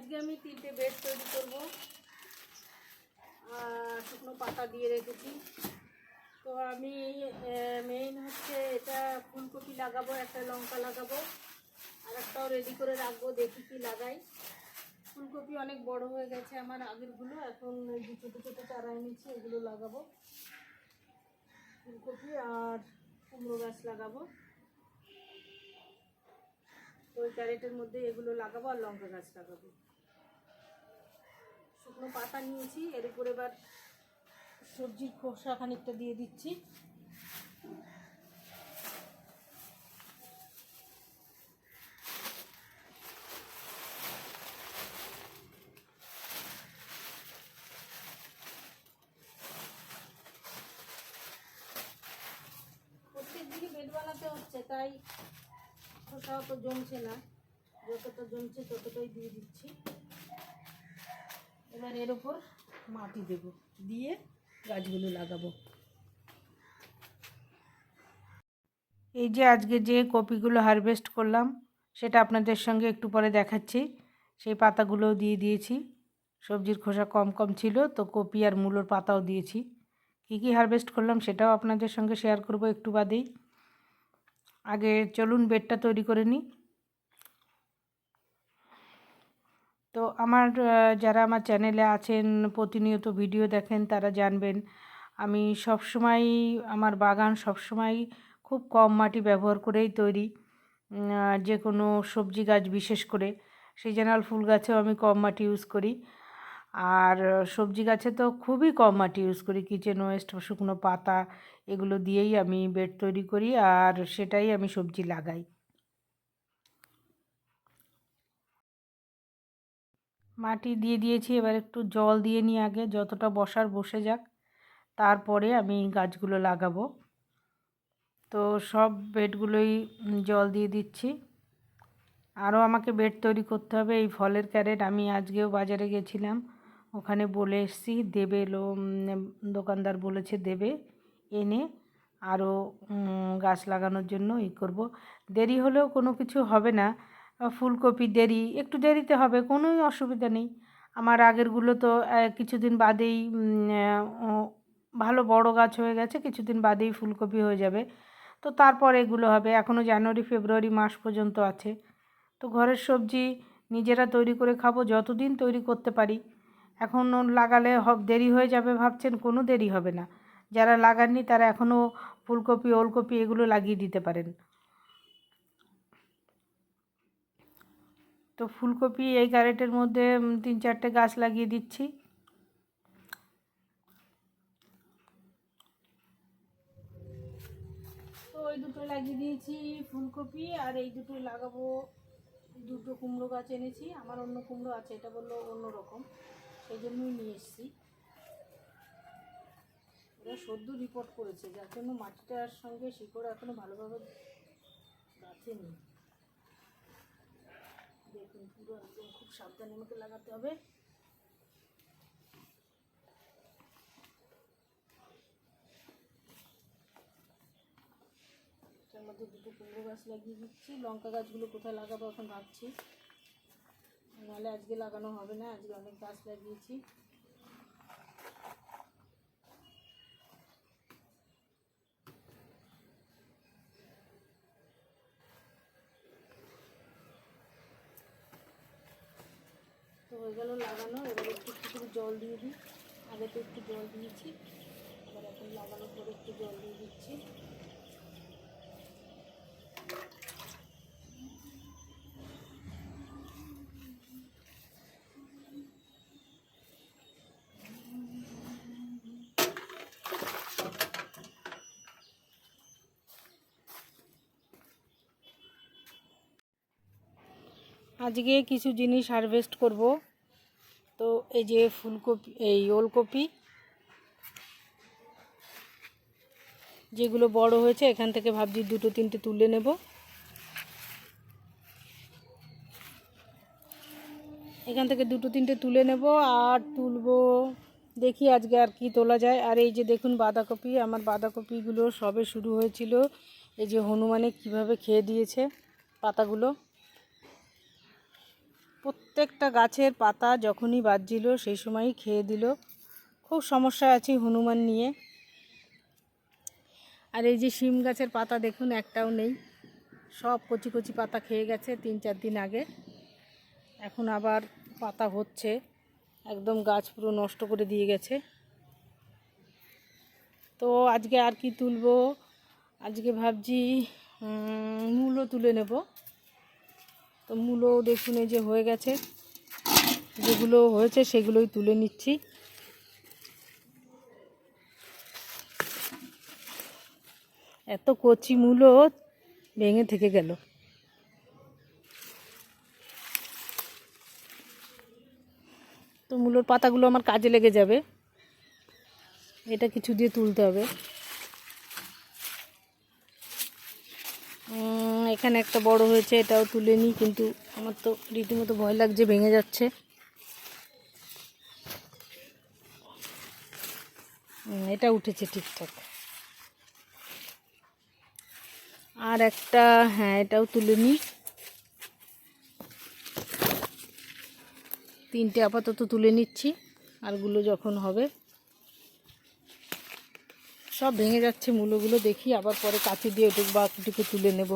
আজকে আমি তিনটে বেড তৈরি করব। শুকনো পাতা দিয়ে রেখেছি। তো আমি মেইন হচ্ছে এটা ফুলকপি লাগাবো, একটা লঙ্কা লাগাবো, আর একটাও রেডি করে রাখব, দেখি কি লাগাই। ফুলকপি অনেক বড় হয়ে গেছে আমার আগেরগুলো, এখন ছোটো ছোটো চারা এনেছি, এগুলো লাগাবো। ফুলকপি আর কুমড়ো গাছ লাগাবো। ওই ক্যারেটের মধ্যে এগুলো লাগাবো আর লঙ্কা গাছ লাগাবো। শুকনো পাতা নিয়েছি, এর উপর এবার সবজির খোসা খানিকটা দিয়ে দিচ্ছি। বানাতে হচ্ছে, তাই খোসাও তো জমছে না। যতটা জমছে ততটাই দিয়ে দিচ্ছি। এবার এর উপর মাটি দেব। দিয়ে গাছগুলো লাগাবো। এই যে আজকে যে কপিগুলো হারভেস্ট করলাম, সেটা আপনাদের সঙ্গে একটু পরে দেখাচ্ছি। সেই পাতাগুলোও দিয়ে দিয়েছি। সবজির খোসা কম কম ছিল, তো কপি আর মূলোর পাতাও দিয়েছি। কী কী হারভেস্ট করলাম সেটাও আপনাদের সঙ্গে শেয়ার করব একটু বাদেই। আগে চলুন বেডটা তৈরি করে নিই। তো আমার যারা আমার চ্যানেলে আছেন, প্রতিনিয়ত ভিডিও দেখেন, তারা জানবেন, আমি সব সময় আমার বাগান সব সময় খুব কম মাটি ব্যবহার করেই তৈরি। যে কোনো সবজি গাছ বিশেষ করে সিজনাল ফুল গাছেও আমি কম মাটি ইউজ করি। আর সবজি গাছে তো খুবই কম মাটি ইউজ করি কিচেন ওয়েস্ট শুকনো পাতা, এগুলো দিয়েই আমি বেড তৈরি করি, আর সেটাই আমি সবজি লাগাই। মাটি দিয়ে দিয়েছি, এবার একটু জল দিয়ে নিই আগে, যতটা বসার বসে যাক। তারপরে আমি গাছগুলো লাগাবো। তো সব বেডগুলোই জল দিয়ে দিচ্ছি। আরও আমাকে বেড তৈরি করতে হবে, এই ফলের ক্যারেট আমি আজকেও বাজারে গেছিলাম। ওখানে বলে এসেছি, দেবে লো দোকানদার বলেছে দেবে এনে আরও গাছ লাগানোর জন্য ই করব। দেরি হলেও কোনো কিছু হবে না। ফুলকপি, দেরি, একটু দেরিতে হবে, কোনোই অসুবিধা নেই। আমার আগেরগুলো তো কিছুদিন বাদেই ভালো বড় গাছ হয়ে গেছে, কিছুদিন বাদেই ফুলকপি হয়ে যাবে। তো তারপর এগুলো হবে এখনও জানুয়ারি, ফেব্রুয়ারি মাস পর্যন্ত আছে। তো ঘরের সবজি নিজেরা তৈরি করে খাব, যতদিন তৈরি করতে পারি। এখন লাগালে দেরি হয়ে যাবে ভাবছেন, কোনো দেরি হবে না। যারা লাগাননি তারা এখনও ফুলকপি, ওলকপি এগুলো লাগিয়ে দিতে পারেন। তো ফুলকপি এই ক্যারেটের মধ্যে তিন চারটে গাছ লাগিয়ে দিচ্ছি। তো ওই দুটো লাগিয়ে দিয়েছি ফুলকপি, আর এই দুটো লাগাবো। দুটো কুমড়ো গাছ এনেছি, আমার অন্য কুমড়ো আছে, এটা বলল অন্য রকম সেই জন্যই নিয়ে এসেছি। ওরা সদ্য রিপোর্ট করেছে, যার জন্য মাটিটার সঙ্গে শিকড় এখনও ভালোভাবে গাছেনি দেখুন, পুরো একদম খুব সাবধানে আমাকে লাগাতে হবে। এটার মধ্যে দুটো কুমড়ো গাছ লাগিয়ে দিচ্ছি। লঙ্কা গাছগুলো কোথায় লাগাবো এখন ভাবছি। নাহলে আজকে লাগানো হবে না, আজকে অনেক গাছ লাগিয়েছি। হয়ে গেল লাগানো। এবার একটু একটু জল দিয়ে দিই। আগে তো একটু জল দিয়েছি। এবার এখন লাগানোর পরে একটু জল দিয়ে দিচ্ছি। আজকে কিছু জিনিস হারভেস্ট করব। তো এই যে ফুলকপি, এই ওলকপি, যেগুলো বড় হয়েছে, এখান থেকে ভাবছি দুটো, তিনটে তুলে নেব। এখান থেকে দুটো, তিনটে তুলে নেব আর তুলবো। দেখি আজকে আর কি তোলা যায়। আর এই যে দেখুন বাঁধাকপি, আমার বাঁধাকপিগুলো সবে শুরু হয়েছিল। এই যে হনুমানে কীভাবে খেয়ে দিয়েছে পাতাগুলো। প্রত্যেকটা গাছের পাতা যখনই বাজছিল, সেই সময়ই খেয়ে দিল। খুব সমস্যায় আছি হনুমান নিয়ে। আর এই যে শিম গাছের পাতা দেখুন, একটাও নেই। সব কচি কচি পাতা খেয়ে গেছে তিন চার দিন আগে। এখন আবার পাতা হচ্ছে, একদম গাছ পুরো নষ্ট করে দিয়ে গেছে। তো আজকে আর কি তুলবো? আজকে ভাবছি মূলও তুলে নেব। তো মূলো দেখুন এই যে হয়ে গেছে। যেগুলো হয়েছে সেগুলোই তুলে নিচ্ছি। এত কচি মূলো ভেঙে থেকে গেল। তো মূলোর পাতাগুলো আমার কাজে লেগে যাবে। এটা কিছু দিয়ে তুলতে হবে। এখানে একটা বড় হয়েছে, এটাও তুলে নিই, কিন্তু আমার তো রীতিমতো ভয় লাগছে, ভেঙে যাচ্ছে। এটা উঠেছে ঠিকঠাক। আর একটা হ্যাঁ এটাও তুলে নিই। তিনটে আপাতত তুলে নিচ্ছি, আরগুলো যখন হবে। সব ভেঙে যাচ্ছে, মূলগুলো দেখি, আবার পরে কাঁচি দিয়ে ওটুকু বাকিটুকু তুলে নেব।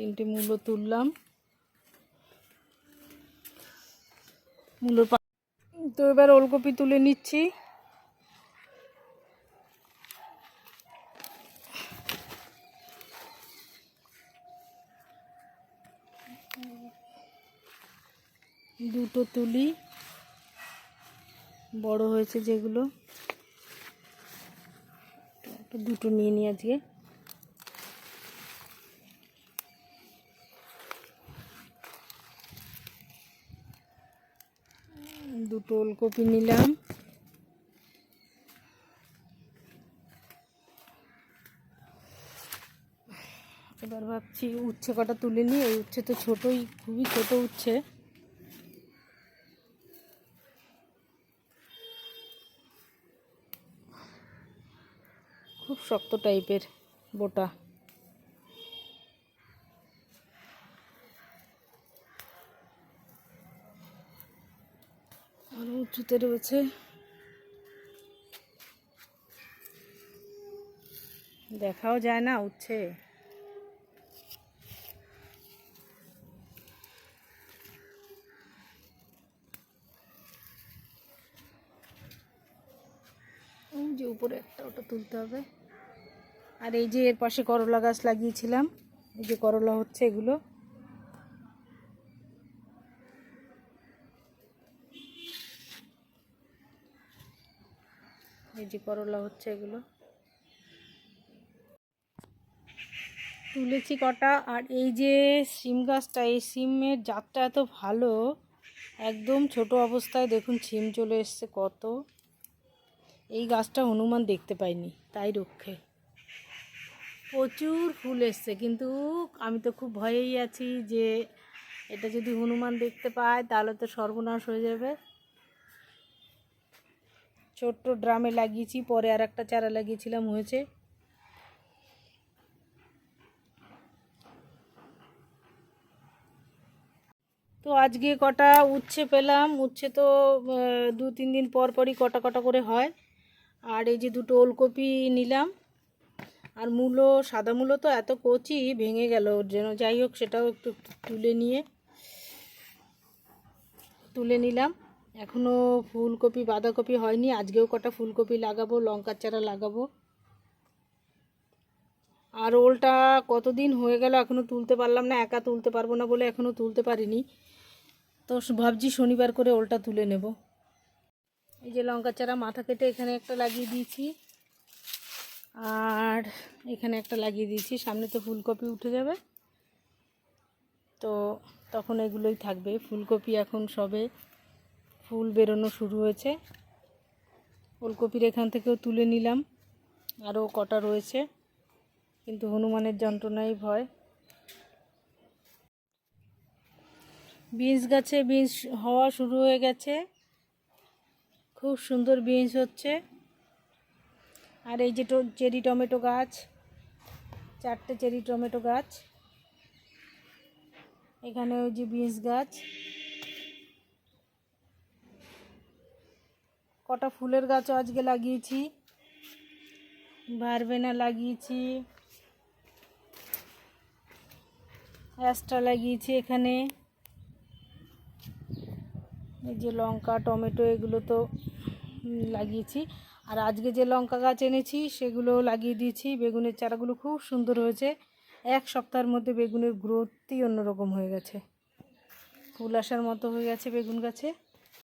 তিনটে মূলো তুললাম। মূলোর পা- তো এবার ওলকপি তুলে নিচ্ছি। দুটো তুলি। বড় হয়েছে যেগুলো। দুটো নিয়ে নিই আজকে দুটো ওলকপি নিলাম। এবার ভাবছি উচ্ছে কটা তুলে নিই। এই উচ্ছে তো ছোটোই, খুবই ছোট উচ্ছে। খুব শক্ত টাইপের বোটা আরও উঁচুতে রয়েছে। দেখাও যায় না, উঠছে। যে উপরে একটা ওটা তুলতে হবে। আর এই যে এর পাশে করলা গাছ লাগিয়েছিলাম, এই যে করলা হচ্ছে এগুলো। যে করলা হচ্ছে এগুলো। তুলেছি কটা, আর এই যে সিম গাছটা, এই সিমের জাতটা এত ভালো, একদম ছোট অবস্থায় দেখুন সিম চলে এসছে কত। এই গাছটা হনুমান দেখতে পাইনি, তাই রক্ষে। প্রচুর ফুল এসছে, কিন্তু আমি তো খুব ভয়েই আছি যে এটা যদি হনুমান দেখতে পায়, তাহলে তো সর্বনাশ হয়ে যাবে। ছোট্ট ড্রামে লাগিয়েছি, পরে আর একটা চারা লাগিয়েছিলাম, হয়েছে। তো আজকে কটা উচ্ছে পেলাম, উচ্ছে তো দু তিন দিন পর পরই কটা কটা করে হয়। আর এই যে দুটো ওলকপি নিলাম, আর মূলো, সাদা মূলো তো এত কচি ভেঙে গেল ওর যাই হোক সেটাও একটু তুলে নিয়ে, তুলে নিলাম। এখনও ফুলকপি, বাঁধাকপি হয়নি। আজকেও কটা ফুলকপি লাগাবো, লঙ্কার চারা লাগাবো। আর ওলটা কতদিন হয়ে গেল এখনও তুলতে পারলাম না, একা তুলতে পারব না বলে এখনও তুলতে পারিনি। তো ভাবছি শনিবার করে ওলটা তুলে নেব। এই যে লঙ্কার চারা মাথা কেটে এখানে একটা লাগিয়ে দিয়েছি। আর এখানে একটা লাগিয়ে দিয়েছি, সামনে তো ফুলকপি উঠে যাবে। তো তখন এগুলোই থাকবে। ফুলকপি এখন সবে ফুল বেরোনো শুরু হয়েছে। ফুলকপির এখান থেকেও তুলে নিলাম। আরও কটা রয়েছে। কিন্তু হনুমানের যন্ত্রণাই ভয়। বিনস গাছে বিনস হওয়া শুরু হয়ে গেছে। খুব সুন্দর বিনস হচ্ছে। আর এই যে চেরি টমেটো গাছ, চারটে চেরি টমেটো গাছ। এখানে ওই যে বিনস গাছ। কটা ফুলের গাছও আজকে লাগিয়েছি। ভারবেনা লাগিয়েছি। অ্যাস্ট্রা লাগিয়েছি এখানে। এই যে লঙ্কা, টমেটো এগুলো তো লাগিয়েছি। আর আজকে যে লঙ্কা গাছ এনেছি সেগুলো লাগিয়ে দিয়েছি। বেগুনের চারাগুলো খুব সুন্দর হয়েছে। এক সপ্তাহের মধ্যে বেগুনের গ্রোথই অন্যরকম হয়ে গেছে। ফুল আসার মতো হয়ে গেছে বেগুন গাছে।